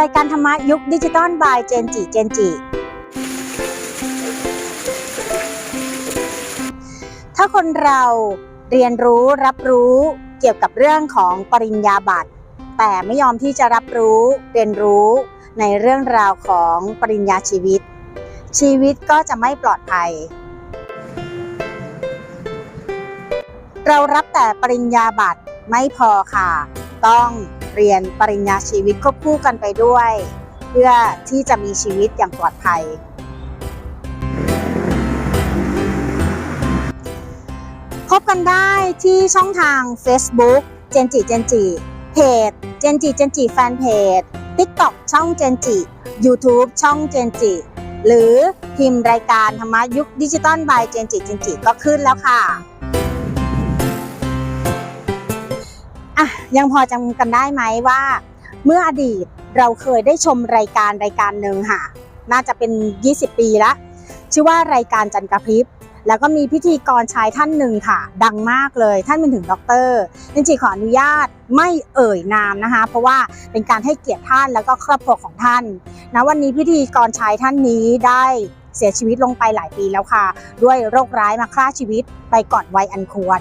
รายการธรรมะยุคดิจิตอลบายเจนจิเจนจิ ถ้าคนเราเรียนรู้รับรู้เกี่ยวกับเรื่องของปริญญาบัตร แต่ไม่ยอมที่จะรับรู้เรียนรู้ในเรื่องราวของปริญญาชีวิต ชีวิตก็จะไม่ปลอดภัย เรารับแต่ปริญญาบัตรไม่พอค่ะ ต้อง เรียนปริญญาชีวิตควบคู่กันไปด้วย เพื่อที่จะมีชีวิตอย่างปลอดภัย พบกันได้ที่ช่องทาง Facebook เจนจิเจนจิเพจเจนจิเจนจิแฟนเพจ TikTok ช่องเจนจิ YouTube ช่องเจนจิหรือพิมพ์รายการธรรมะยุคดิจิตอลบายเจนจิเจนจิก็ขึ้นแล้วค่ะ ยังพอจำกันได้ไหมว่า เมื่ออดีตเราเคยได้ชมรายการรายการหนึ่งค่ะ น่าจะเป็น 20 ปีละชื่อว่ารายการจันกระพริบแล้วก็มีพิธีกรชายท่านหนึ่งค่ะ ดังมากเลยท่านเป็นถึงด็อกเตอร์จริงๆขออนุญาตไม่เอ่ยนามนะคะ เพราะว่าเป็นการให้เกียรติท่านแล้วก็ครอบครัวของท่านนะวันนี้พิธีกรชายท่านนี้ได้เสียชีวิตลงไปหลายปีแล้วค่ะ ด้วยโรคร้ายมาฆ่าชีวิตไปก่อนวัยอันควร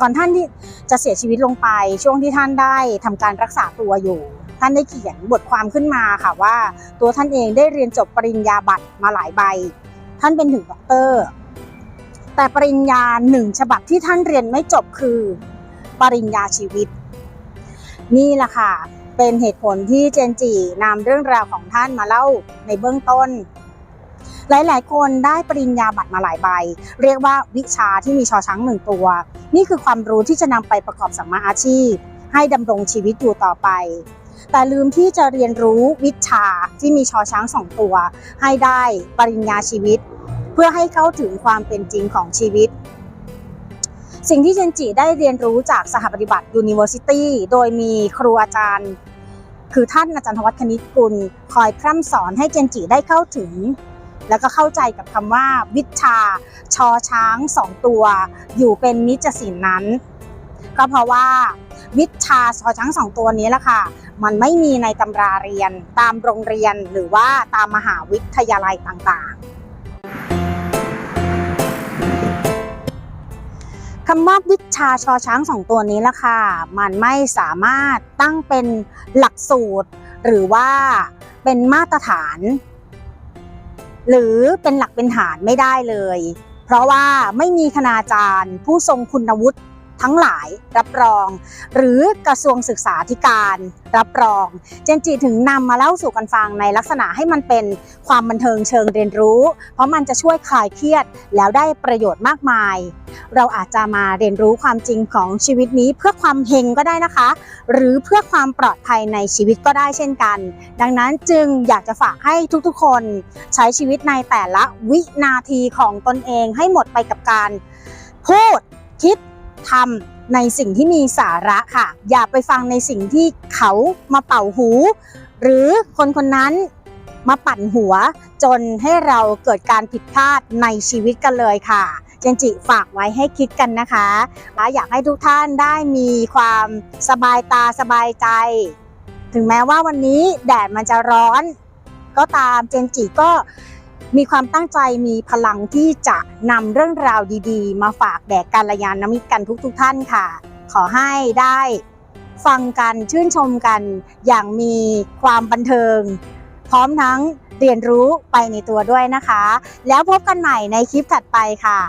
ก่อนท่านที่จะเสียชีวิตลงไป ช่วงที่ท่านได้ทำการรักษาตัวอยู่ ท่านได้เขียนบทความขึ้นมาค่ะว่า ตัวท่านเองได้เรียนจบปริญญาบัตรมาหลายใบ ท่านเป็นถึงด็อกเตอร์ แต่ปริญญาหนึ่งฉบับที่ท่านเรียนไม่จบคือ ปริญญาชีวิต นี่แหละค่ะเป็นเหตุผลที่เจนจีนำเรื่องราวของท่านมาเล่าในเบื้องต้น หลายๆ คนได้ปริญญาบัตรมาหลายใบ เรียกว่าวิชาที่มีชอช้างหนึ่งตัว นี่คือความรู้ที่จะนำไปประกอบสัมมาอาชีพ ให้ดำรงชีวิตอยู่ต่อไป แต่ลืมที่จะเรียนรู้วิชาที่มีชอช้างสองตัว ให้ได้ปริญญาชีวิต เพื่อให้เข้าถึงความเป็นจริงของชีวิตสิ่งที่เจนจิได้เรียนรู้จากสหปฏิบัติ University โดยมีครูอาจารย์ คือท่านอาจารย์ธวัฒน์คณิตกุล คอยพร่ำสอนให้เจนจิได้เข้าถึง แล้วก็เข้าใจกับคำว่าวิชา ชอช้างสองตัว อยู่เป็นนิจสินนั้น ก็เพราะว่าวิชาชอช้างสองตัวนี้แหละค่ะ มันไม่มีในตำราเรียนตามโรงเรียนหรือว่าตามมหาวิทยาลัยต่างๆคำว่าวิชาชอช้างสองตัวนี้ละค่ะ มันไม่สามารถตั้งเป็นหลักสูตร หรือว่าเป็นมาตรฐาน หรือเป็นหลักเป็นฐานไม่ได้เลย เพราะว่าไม่มีคณาจารย์ ผู้ทรงคุณวุฒิ ทั้งหลายรับรอง หรือกระทรวงศึกษาธิการรับรอง เจนจิถึงนำมาเล่าสู่กันฟังในลักษณะให้มันเป็นความบันเทิงเชิงเรียนรู้ เพราะมันจะช่วยคลายเครียดแล้วได้ประโยชน์มากมาย เราอาจจะมาเรียนรู้ความจริงของชีวิตนี้เพื่อความเฮงก็ได้นะคะ หรือเพื่อความปลอดภัยในชีวิตก็ได้เช่นกัน ดังนั้นจึงอยากจะฝากให้ทุกๆ คนใช้ชีวิตในแต่ละวินาทีของตนเองให้หมดไปกับการพูดคิด ทำในสิ่งที่มีสาระค่ะ อย่าไปฟังในสิ่งที่เขามาเป่าหู หรือคนคนนั้นมาปั่นหัวจนให้เราเกิดการผิดพลาดในชีวิตกันเลยค่ะเจนจิฝากไว้ให้คิดกันนะคะและอยากให้ทุกท่านได้มีความสบายตาสบายใจ ถึงแม้ว่าวันนี้แดดมันจะร้อน ก็ตามเจนจิก็ มีความตั้งใจมีพลังที่จะนำเรื่องราวดีๆ มาฝากแด่กัลยานมิตรกันทุกๆท่านค่ะ ขอให้ได้ฟังกันชื่นชมกัน อย่างมีความบันเทิง พร้อมทั้งเรียนรู้ไปในตัวด้วยนะคะ แล้วพบกันใหม่ในคลิปถัดไปค่ะ